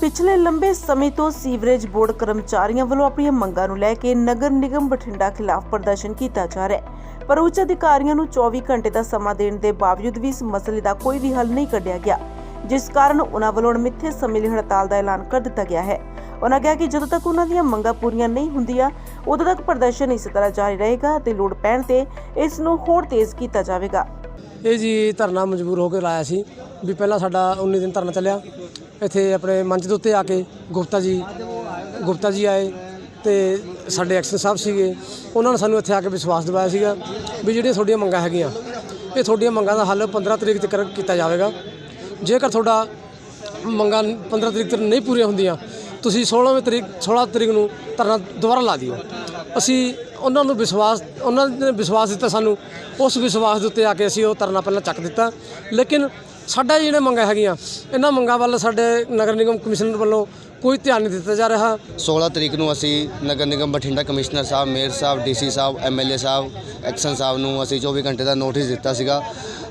ਪਿਛਲੇ ਲੰਬੇ ਸਮੇਂ ਤੋਂ ਸੀਵਰੇਜ ਬੋਰਡ ਕਰਮਚਾਰੀਆਂ ਵੱਲੋਂ ਆਪਣੀਆਂ ਮੰਗਾਂ ਨੂੰ ਲੈ ਕੇ ਨਗਰ ਨਿਗਮ ਬਠਿੰਡਾ ਖਿਲਾਫ ਪ੍ਰਦਰਸ਼ਨ ਕੀਤਾ ਜਾ ਰਿਹਾ ਹੈ। ਪਰ ਉੱਚ ਅਧਿਕਾਰੀਆਂ ਨੂੰ 24 ਘੰਟੇ ਦਾ ਸਮਾਂ ਦੇਣ ਦੇ ਬਾਵਜੂਦ ਵੀ ਇਸ ਮਸਲੇ ਦਾ ਕੋਈ ਵੀ ਹੱਲ ਨਹੀਂ ਕੱਢਿਆ ਗਿਆ, ਜਿਸ ਕਾਰਨ ਉਹਨਾਂ ਵੱਲੋਂ ਅਣਮਿੱਥੇ ਸਮੇਂ ਲਈ ਹੜਤਾਲ ਦਾ ਐਲਾਨ ਕਰ ਦਿੱਤਾ ਗਿਆ ਹੈ। ਉਹਨਾਂ ਕਿਹਾ ਕਿ ਜਦੋਂ ਤੱਕ ਉਹਨਾਂ ਦੀਆਂ ਮੰਗਾਂ ਪੂਰੀਆਂ ਨਹੀਂ ਹੁੰਦੀਆਂ, ਉਦੋਂ ਤੱਕ ਪ੍ਰਦਰਸ਼ਨ ਇਸੇ ਤਰ੍ਹਾਂ ਜਾਰੀ ਰਹੇਗਾ ਤੇ ਲੋੜ ਪੈਣ ਤੇ ਇਸ ਨੂੰ ਹੋਰ ਤੇਜ਼ ਕੀਤਾ ਜਾਵੇਗਾ। ਇਹ ਜੀ ਧਰਨਾ ਮਜਬੂਰ ਹੋ ਕੇ ਲਾਇਆ ਸੀ। ਵੀ ਪਹਿਲਾਂ ਸਾਡਾ 19 ਦਿਨ ਧਰਨਾ ਚੱਲਿਆ। ਇੱਥੇ ਆਪਣੇ ਮੰਚ ਦੇ ਉੱਤੇ ਆ ਕੇ ਗੁਪਤਾ ਜੀ ਗੁਪਤਾ ਜੀ ਆਏ ਤੇ ਸਾਡੇ ਐਕਸ਼ਨ ਸਾਹਿਬ ਸੀਗੇ। ਉਹਨਾਂ ਨੇ ਸਾਨੂੰ ਇੱਥੇ ਆ ਕੇ ਵਿਸ਼ਵਾਸ ਦਿਵਾਇਆ ਸੀਗਾ ਵੀ ਜਿਹੜੀਆਂ ਤੁਹਾਡੀਆਂ ਮੰਗਾਂ ਹੈਗੀਆਂ, ਇਹ ਤੁਹਾਡੀਆਂ ਮੰਗਾਂ ਦਾ ਹੱਲ 15 ਤਰੀਕ ਤੱਕ ਕੀਤਾ ਜਾਵੇਗਾ। ਜੇਕਰ ਤੁਹਾਡਾ ਮੰਗਾਂ 15 ਤਰੀਕ ਤੱਕ ਨਹੀਂ ਪੂਰੀਆਂ ਹੁੰਦੀਆਂ, ਤੁਸੀਂ 16ਵੀਂ ਤਰੀਕ 16 ਤਰੀਕ ਨੂੰ ਧਰਨਾ ਦੁਬਾਰਾ ਲਾ ਦਿਓ। ਅਸੀਂ ਉਹਨਾਂ ਨੂੰ ਵਿਸ਼ਵਾਸ, ਉਹਨਾਂ ਨੇ ਵਿਸ਼ਵਾਸ ਦਿੱਤਾ ਸਾਨੂੰ। ਉਸ ਵਿਸ਼ਵਾਸ ਦੇ ਉੱਤੇ ਆ ਕੇ ਅਸੀਂ ਉਹ ਧਰਨਾ ਪਹਿਲਾਂ ਚੱਕ ਦਿੱਤਾ। ਲੇਕਿਨ ਸਾਡਾ ਜਿਹੜੇ ਮੰਗਾਂ ਹੈਗੀਆਂ, ਇਹਨਾਂ ਮੰਗਾਂ ਵੱਲ ਸਾਡੇ ਨਗਰ ਨਿਗਮ ਕਮਿਸ਼ਨਰ ਵੱਲੋਂ ਕੋਈ ਧਿਆਨ ਨਹੀਂ ਦਿੱਤਾ ਜਾ ਰਿਹਾ। 16 ਤਰੀਕ ਨੂੰ ਅਸੀਂ ਨਗਰ ਨਿਗਮ ਬਠਿੰਡਾ ਕਮਿਸ਼ਨਰ ਸਾਹਿਬ, ਮੇਅਰ ਸਾਹਿਬ, ਡੀਸੀ ਸਾਹਿਬ, ਐਮਐਲਏ ਸਾਹਿਬ, ਐਕਸ਼ਨ ਸਾਹਿਬ ਨੂੰ ਅਸੀਂ 24 ਘੰਟੇ ਦਾ ਨੋਟਿਸ ਦਿੱਤਾ ਸੀਗਾ।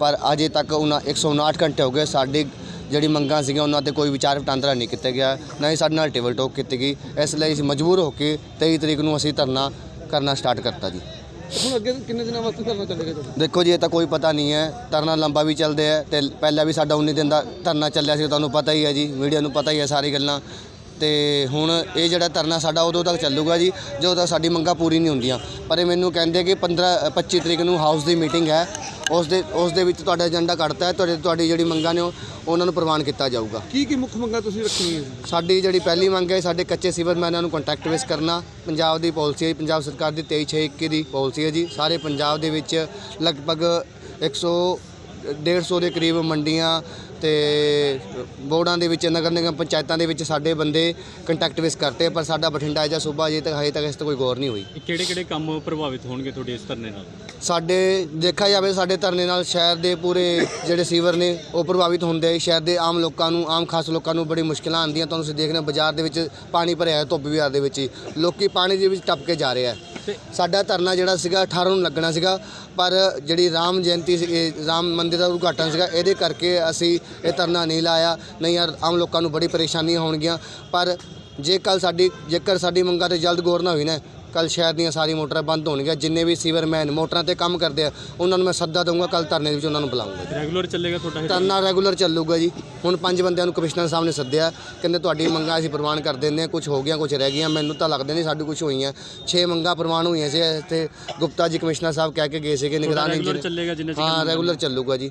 ਪਰ ਅਜੇ ਤੱਕ ਉਹਨਾਂ 159 ਘੰਟੇ ਹੋ ਗਏ, ਸਾਡੀ ਜਿਹੜੀ ਮੰਗਾਂ ਸੀਗੀਆਂ, ਉਹਨਾਂ ਤੇ ਕੋਈ ਵਿਚਾਰ ਵਟਾਂਦਰਾ ਨਹੀਂ ਕੀਤਾ ਗਿਆ, ਨਾ ਹੀ ਸਾਡੇ ਨਾਲ ਟੇਬਲ ਟੋਕ ਕੀਤੀ ਗਈ। ਇਸ ਲਈ ਅਸੀਂ ਮਜਬੂਰ ਹੋ ਕੇ 23 ਤਰੀਕ ਨੂੰ ਅਸੀਂ ਧਰਨਾ ਕਰਨਾ ਸਟਾਰਟ ਕਰਤਾ ਜੀ। ਹੁਣ ਅੱਗੇ ਕਿੰਨੇ ਦਿਨਾਂ ਵਾਸਤੇ ਧਰਨਾ ਚੱਲੇਗਾ ਤੁਹਾਡਾ? ਦੇਖੋ ਜੀ, ਇਹ ਤਾਂ ਕੋਈ ਪਤਾ ਨਹੀਂ ਹੈ। ਧਰਨਾ ਲੰਬਾ ਵੀ ਚੱਲਦੇ ਹੈ ਤੇ ਪਹਿਲਾਂ ਵੀ ਸਾਡਾ 19 ਦਿਨ ਦਾ ਧਰਨਾ ਚੱਲਿਆ ਸੀ, ਤੁਹਾਨੂੰ ਪਤਾ ਹੀ ਹੈ ਜੀ, ਮੀਡੀਆ ਨੂੰ ਪਤਾ ਹੀ ਹੈ ਸਾਰੀ ਗੱਲਾਂ। ਤੇ ਹੁਣ ਇਹ ਜਿਹੜਾ ਧਰਨਾ ਸਾਡਾ ਉਦੋਂ ਤੱਕ ਚੱਲੂਗਾ ਜੀ ਜਦੋਂ ਤੱਕ ਸਾਡੀ ਮੰਗਾਂ ਪੂਰੀ ਨਹੀਂ ਹੁੰਦੀਆਂ। ਪਰ ਇਹ ਮੈਨੂੰ ਕਹਿੰਦੇ ਕਿ 15 25 ਤਰੀਕ ਨੂੰ ਹਾਊਸ ਦੀ ਮੀਟਿੰਗ ਹੈ। ਉਸ ਦੇ ਉਸ ਦੇ ਵਿੱਚ ਤੁਹਾਡਾ ਏਜੰਡਾ ਕੱਢਤਾ ਹੈ ਤੁਹਾਡੇ ਤੁਹਾਡੀ ਜਿਹੜੀ ਮੰਗਾਂ ਨੇ ਉਹ- ਉਹਨਾਂ ਨੂੰ ਪ੍ਰਵਾਨ ਕੀਤਾ ਜਾਊਗਾ। ਕੀ ਕੀ ਮੁੱਖ ਮੰਗਾਂ ਤੁਸੀਂ ਰੱਖਣੀਆਂ ਸੀ ਸਾਡੀ ਜਿਹੜੀ ਪਹਿਲੀ ਮੰਗ ਹੈ ਸਾਡੇ ਕੱਚੇ ਸੀਵਰਮੈਨਾਂ ਨੂੰ ਕੰਟੈਕਟ ਬੇਸ ਕਰਨਾ। ਪੰਜਾਬ ਦੀ ਪਾਲਿਸੀ ਹੈ ਪੰਜਾਬ ਸਰਕਾਰ ਦੀ 23621 ਦੀ ਪਾਲਿਸੀ ਹੈ ਜੀ। ਸਾਰੇ ਪੰਜਾਬ ਦੇ ਵਿੱਚ ਲਗਭਗ 100 150 ਦੇ ਕਰੀਬ ਮੰਡੀਆਂ ਤੇ ਬੋਰਡਾਂ ਦੇ ਵਿੱਚ ਨਗਰ ਨਿਗਮ ਪੰਚਾਇਤਾਂ ਦੇ ਵਿੱਚ ਸਾਡੇ ਬੰਦੇ ਕੰਟੈਕਟ ਬੇਸ ਕਰਤੇ ਪਰ ਸਾਡਾ ਬਠਿੰਡਾ ਜਾਂ ਸੂਬਾ ਅਜੇ ਤੱਕ ਹਜੇ ਤੱਕ ਇਸ ਤੇ ਕੋਈ ਗੌਰ ਨਹੀਂ ਹੋਈ। ਕਿਹੜੇ ਕਿਹੜੇ ਕੰਮ ਪ੍ਰਭਾਵਿਤ ਹੋਣਗੇ ਤੁਹਾਡੇ ਇਸ ਧਰਨੇ ਨਾਲ? ਸਾਡੇ ਦੇਖਿਆ ਜਾਵੇ ਸਾਡੇ ਧਰਨੇ ਨਾਲ ਸ਼ਹਿਰ ਦੇ ਪੂਰੇ ਜਿਹੜੇ ਸੀਵਰ ਨੇ ਉਹ ਪ੍ਰਭਾਵਿਤ ਹੁੰਦੇ ਸ਼ਹਿਰ ਦੇ ਆਮ ਲੋਕਾਂ ਨੂੰ ਆਮ ਖਾਸ ਲੋਕਾਂ ਨੂੰ ਬੜੀ ਮੁਸ਼ਕਲਾਂ ਆਉਂਦੀਆਂ। ਤੁਹਾਨੂੰ ਤੁਸੀਂ ਦੇਖਦੇ ਹੋ ਬਾਜ਼ਾਰ ਦੇ ਵਿੱਚ ਪਾਣੀ ਭਰਿਆ ਹੈ ਧੁੱਪ ਬਾਜ਼ਾਰ ਦੇ ਵਿੱਚ ਲੋਕੀ ਪਾਣੀ ਦੇ ਵਿੱਚ ਟੱਪ ਕੇ ਜਾ ਰਹੇ ਆ। ਸਾਡਾ ਧਰਨਾ ਜਿਹੜਾ ਸੀਗਾ 18 ਨੂੰ ਲੱਗਣਾ ਸੀਗਾ, ਪਰ ਜਿਹੜੀ ਰਾਮ ਜਯੰਤੀ ਸੀ, ਇਹ ਰਾਮ ਮੰਦਿਰ ਦਾ ਉਦਘਾਟਨ ਸੀਗਾ, ਇਹਦੇ ਕਰਕੇ ਅਸੀਂ ਇਹ ਧਰਨਾ ਨਹੀਂ ਲਾਇਆ। ਨਹੀਂ ਯਾਰ, ਆਮ ਲੋਕਾਂ ਨੂੰ ਬੜੀ ਪਰੇਸ਼ਾਨੀਆਂ ਹੋਣਗੀਆਂ, ਪਰ ਜੇ ਕੱਲ ਸਾਡੀ ਜੇਕਰ ਸਾਡੀ ਮੰਗਾਂ ਤੇ ਜਲਦ ਗੌਰ ਨਾ ਹੋਈ ਨਾ ਕੱਲ ਸ਼ਹਿਰ ਦੀਆਂ ਸਾਰੀ ਮੋਟਰਾਂ ਬੰਦ ਹੋਣਗੀਆਂ ਜਿੰਨੇ ਵੀ ਸੀਵਰਮੈਨ ਮੋਟਰਾਂ ਤੇ ਕੰਮ ਕਰਦੇ ਆ ਉਹਨਾਂ ਨੂੰ ਮੈਂ ਸੱਦਾ ਦਊਂਗਾ ਕੱਲ ਧਰਨੇ ਦੇ ਵਿੱਚ ਉਹਨਾਂ ਨੂੰ ਬੁਲਾਉਂਗਾ ਰੈਗੂਲਰ ਚੱਲੇਗਾ ਤੁਹਾਡਾ ਧਰਨਾ ਰੈਗੂਲਰ ਚੱਲੂਗਾ ਜੀ। ਹੁਣ ਪੰਜ ਬੰਦਿਆਂ ਨੂੰ ਕਮਿਸ਼ਨਰ ਸਾਹਿਬ ਨੇ ਸੱਦਿਆ ਕਹਿੰਦੇ ਤੁਹਾਡੀ ਮੰਗਾਂ ਅਸੀਂ ਪ੍ਰਵਾਨ ਕਰ ਦਿੰਦੇ ਹਾਂ ਕੁਝ ਹੋ ਗਿਆ ਕੁਝ ਰਹਿ ਗਈਆਂ ਮੈਨੂੰ ਤਾਂ ਲੱਗਦਾ ਨਹੀਂ ਸਾਡੀ ਕੁਝ ਹੋਈਆਂ। 6 ਮੰਗਾਂ ਪ੍ਰਵਾਨ ਹੋਈਆਂ ਸੀ ਤੇ ਗੁਪਤਾ ਜੀ ਕਮਿਸ਼ਨਰ ਸਾਹਿਬ ਕਹਿ ਕੇ ਗਏ ਸੀਗੇ ਨਿਗਰਾਨੀ ਰੈਗੂਲਰ ਜੀ ਚੱਲੇਗਾ ਜਿੰਨੇ ਹਾਂ ਰੈਗੂਲਰ ਚੱਲੂਗਾ ਜੀ।